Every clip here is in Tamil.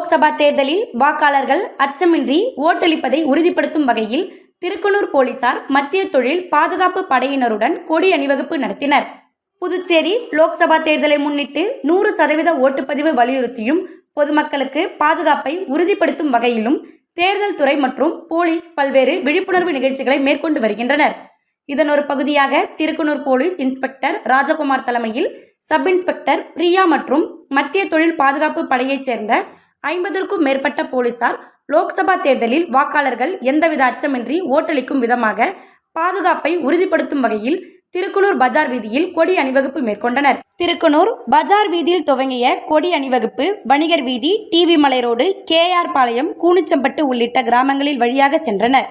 லோக்சபா தேர்தலில் வாக்காளர்கள் அச்சமின்றி ஓட்டளிப்பதை உறுதிப்படுத்தும் வகையில் திருக்குனூர் போலீசார் மத்திய தொழில் பாதுகாப்பு படையினருடன் கொடி அணிவகுப்பு நடத்தினர். புதுச்சேரி லோக்சபா தேர்தலை முன்னிட்டு நூறு சதவீத ஓட்டுப்பதிவு வலியுறுத்தியும் பொதுமக்களுக்கு பாதுகாப்பை உறுதிப்படுத்தும் வகையிலும் தேர்தல் துறை மற்றும் போலீஸ் பல்வேறு விழிப்புணர்வு நிகழ்ச்சிகளை மேற்கொண்டு வருகின்றனர். இதன் ஒரு பகுதியாக திருக்குனூர் போலீஸ் இன்ஸ்பெக்டர் ராஜகுமார் தலைமையில் சப் இன்ஸ்பெக்டர் பிரியா மற்றும் மத்திய தொழில் பாதுகாப்பு படையைச் சேர்ந்த ஐம்பதற்கும் மேற்பட்ட போலீசார் லோக்சபா தேர்தலில் வாக்காளர்கள் எந்தவித அச்சமின்றி ஓட்டளிக்கும் விதமாக பாதுகாப்பை உறுதிப்படுத்தும் வகையில் திருக்குனூர் பஜார் வீதியில் கொடி அணிவகுப்பு மேற்கொண்டனர். திருக்குனூர் பஜார் வீதியில் துவங்கிய கொடி அணிவகுப்பு வணிகர் வீதி டிவி மலை ரோடு கேஆர் பாளையம் கூனிச்சம்பட்டு உள்ளிட்ட கிராமங்களில் வழியாக சென்றனர்.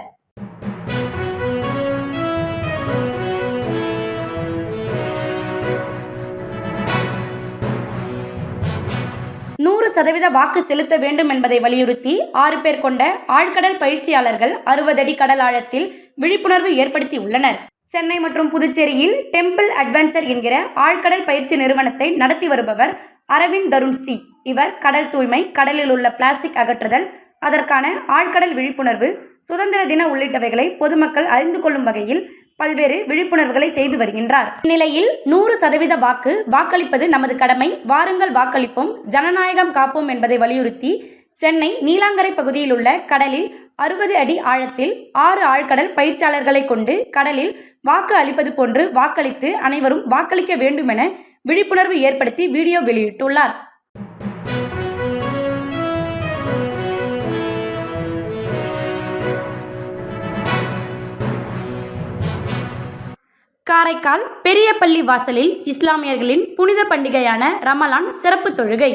சதவீத வாக்கு செலுத்த வேண்டும் என்பதை வலியுறுத்தி ஆறு பேர் கொண்ட ஆழ்கடல் பயிற்சியாளர்கள் அறுபது அடி கடல் ஆழத்தில் விழிப்புணர்வு ஏற்படுத்தி உள்ளனர் சென்னை மற்றும் புதுச்சேரியில் டெம்பிள் அட்வென்ச்சர் என்கிற ஆழ்கடல் பயிற்சி நிறுவனத்தை நடத்தி வருபவர் அரவிந்த் தருண் சி இவர் கடல் தூய்மை கடலில் உள்ள பிளாஸ்டிக் அகற்றுதல் அதற்கான ஆழ்கடல் விழிப்புணர்வு சுதந்திர தின உள்ளிட்டவைகளை பொதுமக்கள் அறிந்து கொள்ளும் வகையில் பல்வேறு விழிப்புணர்வுகளை செய்து வருகின்றார். இந்நிலையில் நூறு சதவீத வாக்கு வாக்களிப்பது நமது கடமை. வாருங்கள் வாக்களிப்போம். ஜனநாயகம் காப்போம் என்பதை வலியுறுத்தி சென்னை நீலாங்கரை பகுதியில் உள்ள கடலில் அறுபது அடி ஆழத்தில் ஆறு ஆழ்கடல் பயிற்சியாளர்களை கொண்டு கடலில் வாக்கு அளிப்பது போன்று வாக்களித்து அனைவரும் வாக்களிக்க வேண்டும் என விழிப்புணர்வு ஏற்படுத்தி வீடியோ வெளியிட்டுள்ளார். காரைக்கால் பெரியபள்ளி வாசலில் இஸ்லாமியர்களின் புனித பண்டிகையான ரமலான் சிறப்பு தொழுகை.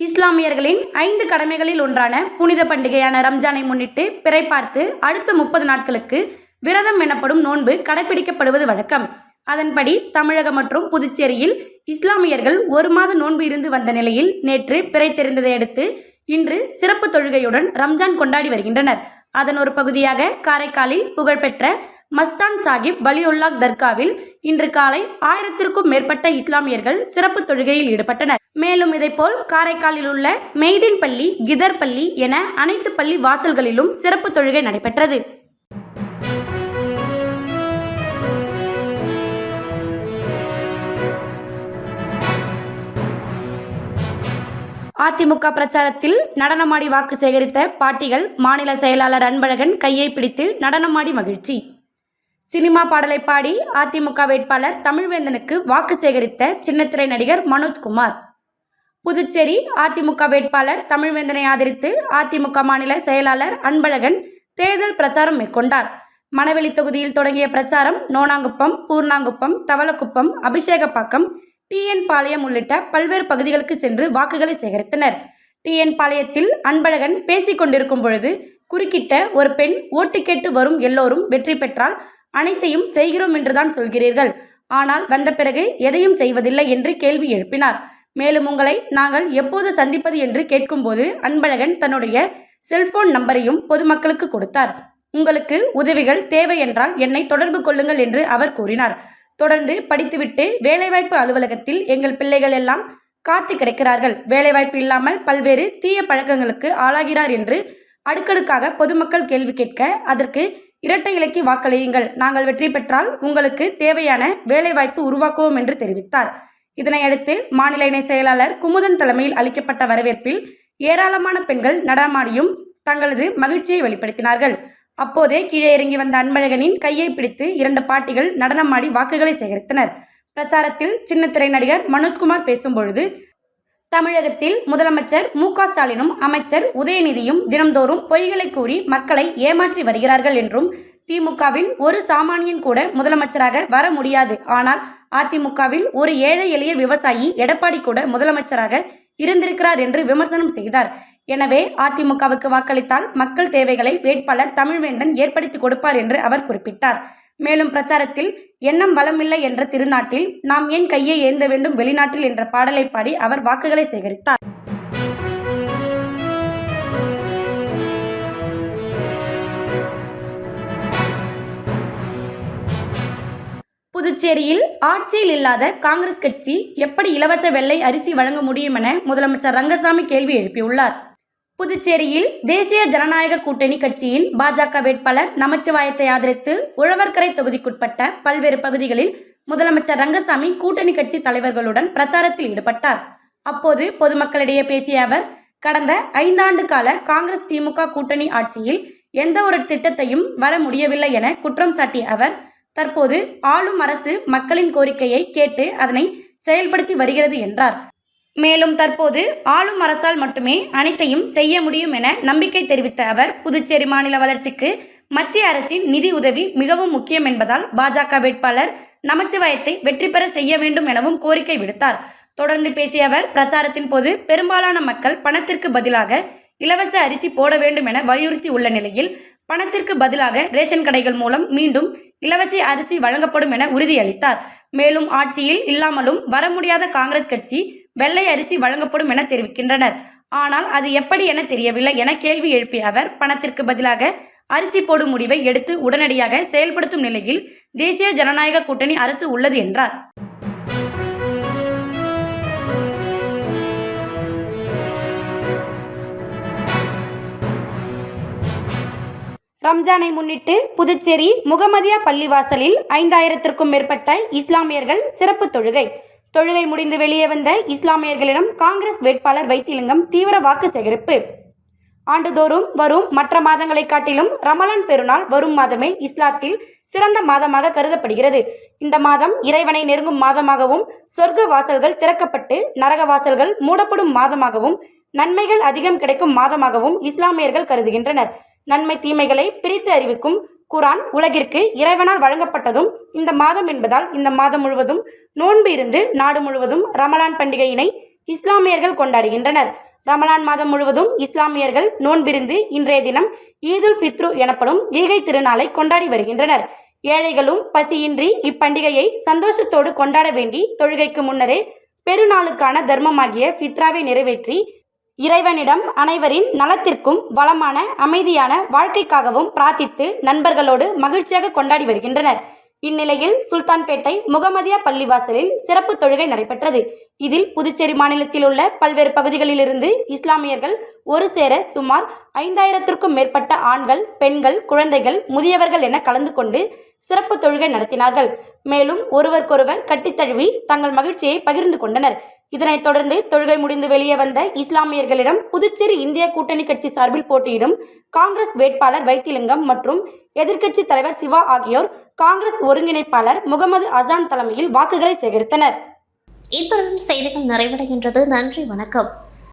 இஸ்லாமியர்களின் ஐந்து கடமைகளில் ஒன்றான புனித பண்டிகையான ரம்ஜானை முன்னிட்டு பிறை பார்த்து அடுத்த முப்பது நாட்களுக்கு விரதம் எனப்படும் நோன்பு கடைபிடிக்கப்படுவது வழக்கம். அதன்படி தமிழகம் மற்றும் புதுச்சேரியில் இஸ்லாமியர்கள் ஒரு மாத நோன்பு இருந்து வந்த நிலையில் நேற்று பிறை தெரிந்ததை அடுத்து இன்று சிறப்பு தொழுகையுடன் ரம்ஜான் கொண்டாடி வருகின்றனர். அதன் ஒரு பகுதியாக காரைக்காலில் புகழ்பெற்ற மஸ்தான் சாஹிப் வலியுல்லாக் தர்காவில் இன்று காலை ஆயிரத்திற்கும் மேற்பட்ட இஸ்லாமியர்கள் சிறப்பு தொழுகையில் ஈடுபட்டனர். மேலும் இதைப்போல் காரைக்காலில் உள்ள மெய்தீன் பள்ளி கிதர் பள்ளி என அனைத்து பள்ளி வாசல்களிலும் சிறப்பு தொழுகை நடைபெற்றது. அதிமுக பிரச்சாரத்தில் நடனமாடி வாக்கு சேகரித்த பாட்டிகள் மாநில செயலாளர் அன்பழகன் கையை பிடித்து நடனமாடி மகிழ்ச்சி. சினிமா பாடலை பாடி அதிமுக வேட்பாளர் தமிழ்வேந்தனுக்கு வாக்கு சேகரித்த சின்னத்திரை நடிகர் மனோஜ்குமார் புதுச்சேரி அதிமுக வேட்பாளர் தமிழ்வேந்தனை ஆதரித்து அதிமுக மாநில செயலாளர் அன்பழகன் தேர்தல் பிரச்சாரம் மேற்கொண்டார். மணவெளி தொகுதியில் தொடங்கிய பிரச்சாரம் நோனாங்குப்பம் பூர்ணாங்குப்பம் தவளக்குப்பம் அபிஷேகப்பாக்கம் டிஎன் பாளையம் உள்ளிட்ட பல்வேறு பகுதிகளுக்கு சென்று வாக்குகளை சேகரித்தனர். டிஎன் பாளையத்தில் அன்பழகன் பேசிக் கொண்டிருக்கும் பொழுது குறுக்கிட்ட ஒரு பெண் ஓட்டு கேட்டு வரும் எல்லோரும் வெற்றி பெற்றால் அனைத்தையும் செய்கிறோம் என்றுதான் சொல்கிறீர்கள். ஆனால் வந்த பிறகு எதையும் செய்வதில்லை என்று கேள்வி எழுப்பினார். மேலும் உங்களை நாங்கள் எப்போது சந்திப்பது என்று கேட்கும்போது அன்பழகன் தன்னுடைய செல்போன் நம்பரையும் பொதுமக்களுக்கு கொடுத்தார். உங்களுக்கு உதவிகள் தேவை என்றால் என்னை தொடர்பு கொள்ளுங்கள் என்று அவர் கூறினார். தொடர்ந்து படித்துவிட்டு வேலைவாய்ப்பு அலுவலகத்தில் எங்கள் பிள்ளைகள் எல்லாம் காத்து கிடக்கிறார்கள். வேலைவாய்ப்பு இல்லாமல் பல்வேறு தீய பழக்கங்களுக்கு ஆளாகிறார் என்று அடுக்கடுக்காக பொதுமக்கள் கேள்வி கேட்க அதற்கு இரட்டை இலக்கி வாக்களியுங்கள். நாங்கள் வெற்றி பெற்றால் உங்களுக்கு தேவையான வேலைவாய்ப்பு உருவாக்குவோம் என்று தெரிவித்தார். இதனையடுத்து மாநில இணை செயலாளர் குமுதன் தலைமையில் அளிக்கப்பட்ட வரவேற்பில் ஏராளமான பெண்கள் நடமாடியும் தங்களது மகிழ்ச்சியை வெளிப்படுத்தினார்கள். அப்போதே கீழே இறங்கி வந்த அன்பழகனின் கையை பிடித்து இரண்டு பாட்டிகள் நடனமாடி வாக்குகளை சேகரித்தனர். பிரச்சாரத்தில் சின்னத்திரை நடிகர் மனோஜ்குமார் பேசும்பொழுது தமிழகத்தில் முதலமைச்சர் மு க ஸ்டாலினும் அமைச்சர் உதயநிதியும் தினம்தோறும் பொய்களை கூறி மக்களை ஏமாற்றி வருகிறார்கள் என்றும் திமுகவில் ஒரு சாமானியன் கூட முதலமைச்சராக வர முடியாது. ஆனால் அதிமுகவில் ஒரு ஏழை எளிய விவசாயி எடப்பாடி கூட முதலமைச்சராக இருந்திருக்கிறார் என்று விமர்சனம் செய்தார். எனவே அதிமுகவுக்கு வாக்களித்தால் மக்கள் தேவைகளை வேட்பாளர் தமிழ்வேந்தன் ஏற்படுத்தி கொடுப்பார் என்று அவர் குறிப்பிட்டார். மேலும் பிரச்சாரத்தில் எண்ணம் வளமில்லை என்ற திருநாட்டில் நாம் ஏன் கையை ஏந்த வேண்டும் வெளிநாட்டில் என்ற பாடலை பாடி அவர் வாக்குகளை சேகரித்தார். புதுச்சேரியில் ஆட்சியில் இல்லாத காங்கிரஸ் கட்சி எப்படி இலவச வெள்ளை அரிசி வழங்க முடியும் என முதலமைச்சர் ரங்கசாமி கேள்வி எழுப்பியுள்ளார். புதுச்சேரியில் தேசிய ஜனநாயக கூட்டணி கட்சியின் பாஜக வேட்பாளர் நமச்சிவாயத்தை ஆதரித்து உழவர்கரை தொகுதிக்குட்பட்ட பல்வேறு பகுதிகளில் முதலமைச்சர் ரங்கசாமி கூட்டணி கட்சி தலைவர்களுடன் பிரச்சாரத்தில் ஈடுபட்டார். அப்போது பொதுமக்களிடையே பேசிய அவர் கடந்த ஐந்தாண்டு கால காங்கிரஸ் திமுக கூட்டணி ஆட்சியில் எந்த ஒரு திட்டத்தையும் வர முடியவில்லை என குற்றம் சாட்டிய அவர் தற்போது ஆளும் அரசு மக்களின் கோரிக்கையை கேட்டு அதனை செயல்படுத்தி வருகிறது என்றார். மேலும் தற்போது ஆளும் அரசால் மட்டுமே அனைத்தையும் செய்ய முடியும் என நம்பிக்கை தெரிவித்த அவர் புதுச்சேரி மாநில வளர்ச்சிக்கு மத்திய அரசின் நிதி உதவி மிகவும் முக்கியம் என்பதால் பாஜக வேட்பாளர் நமச்சிவாயத்தை வெற்றி பெற செய்ய வேண்டும் எனவும் கோரிக்கை விடுத்தார். தொடர்ந்து பேசிய அவர் பிரச்சாரத்தின் போது பெரும்பாலான மக்கள் பணத்திற்கு பதிலாக இலவச அரிசி போட வேண்டும் என வலியுறுத்தி உள்ள நிலையில் பணத்திற்கு பதிலாக ரேஷன் கடைகள் மூலம் மீண்டும் இலவச அரிசி வழங்கப்படும் என உறுதியளித்தார். மேலும் ஆட்சியில் இல்லாமலும் வர முடியாத காங்கிரஸ் கட்சி வெள்ளை அரிசி வழங்கப்படும் என தெரிவிக்கின்றனர். ஆனால் அது எப்படி என தெரியவில்லை என கேள்வி எழுப்பிய அவர் பணத்திற்கு பதிலாக அரிசி போடும் முடிவை எடுத்து உடனடியாக செயல்படுத்தும் நிலையில் தேசிய ஜனநாயக கூட்டணி அரசு உள்ளது என்றார். ரம்ஜானை முன்னிட்டு புதுச்சேரி முகமதியா பள்ளிவாசலில் ஐந்தாயிரத்திற்கும் மேற்பட்ட இஸ்லாமியர்கள் சிறப்பு தொழுகை. தொழுகை முடிந்து வெளியே வந்த இஸ்லாமியர்களிடம் காங்கிரஸ் வேட்பாளர் வைத்திலிங்கம் தீவிர வாக்கு சேகரிப்பு. ஆண்டுதோறும் வரும் மற்ற மாதங்களை காட்டிலும் ரமலான் பெருநாள் வரும் மாதமே இஸ்லாத்தில் சிறந்த மாதமாக கருதப்படுகிறது. இந்த மாதம் இறைவனை நெருங்கும் மாதமாகவும் சொர்க்க வாசல்கள் திறக்கப்பட்டு நரக வாசல்கள் மூடப்படும் மாதமாகவும் நன்மைகள் அதிகம் கிடைக்கும் மாதமாகவும் இஸ்லாமியர்கள் கருதுகின்றனர். நன்மை தீமைகளை பிரித்து அறிவிக்கும் குரான் உலகிற்கு இறைவனால் வழங்கப்பட்டதும் இந்த மாதம் என்பதால் இந்த மாதம் முழுவதும் நோன்பு இருந்து நாடு முழுவதும் ரமலான் பண்டிகையினை இஸ்லாமியர்கள் கொண்டாடுகின்றனர். ரமலான் மாதம் முழுவதும் இஸ்லாமியர்கள் நோன்பிருந்து இன்றைய தினம் ஈதுல் ஃபித்ரு எனப்படும் ஈகை திருநாளை கொண்டாடி வருகின்றனர். ஏழைகளும் பசியின்றி இப்பண்டிகையை சந்தோஷத்தோடு கொண்டாட வேண்டி தொழுகைக்கு முன்னரே பெருநாளுக்கான தர்மமாகிய ஃபித்ராவை நிறைவேற்றி இறைவனிடம் அனைவரின் நலத்திற்கும் வளமான அமைதியான வாழ்க்கைக்காகவும் பிரார்த்தித்து நண்பர்களோடு மகிழ்ச்சியாக கொண்டாடி வருகின்றனர். இந்நிலையில் சுல்தான்பேட்டை முகமதியா பள்ளிவாசலில் சிறப்பு தொழுகை நடைபெற்றது. இதில் புதுச்சேரி மாநிலத்தில் உள்ள பல்வேறு பகுதிகளிலிருந்து இஸ்லாமியர்கள் ஒரு சேர சுமார் ஐந்தாயிரத்திற்கும் மேற்பட்ட ஆண்கள் பெண்கள் குழந்தைகள் முதியவர்கள் என கலந்து கொண்டு சிறப்பு தொழுகை நடத்தினார்கள். மேலும் ஒருவருக்கொருவர் கட்டித்தழுவி தங்கள் மகிழ்ச்சியை பகிர்ந்து கொண்டனர். இதனைத் தொடர்ந்து தொழுகை முடிந்து வெளியே வந்த இஸ்லாமியர்களிடம் புதுச்சேரி இந்திய கூட்டணி கட்சி சார்பில் போட்டியிடும் காங்கிரஸ் வேட்பாளர் வைத்திலிங்கம் மற்றும் எதிர்க்கட்சி தலைவர் சிவா ஆகியோர் காங்கிரஸ் ஒருங்கிணைப்பாளர் முகமது அசான் தலைமையில் வாக்குகளை சேகரித்தனர். இத்துடன் செய்திகள் நிறைவடைகின்றது. நன்றி வணக்கம்.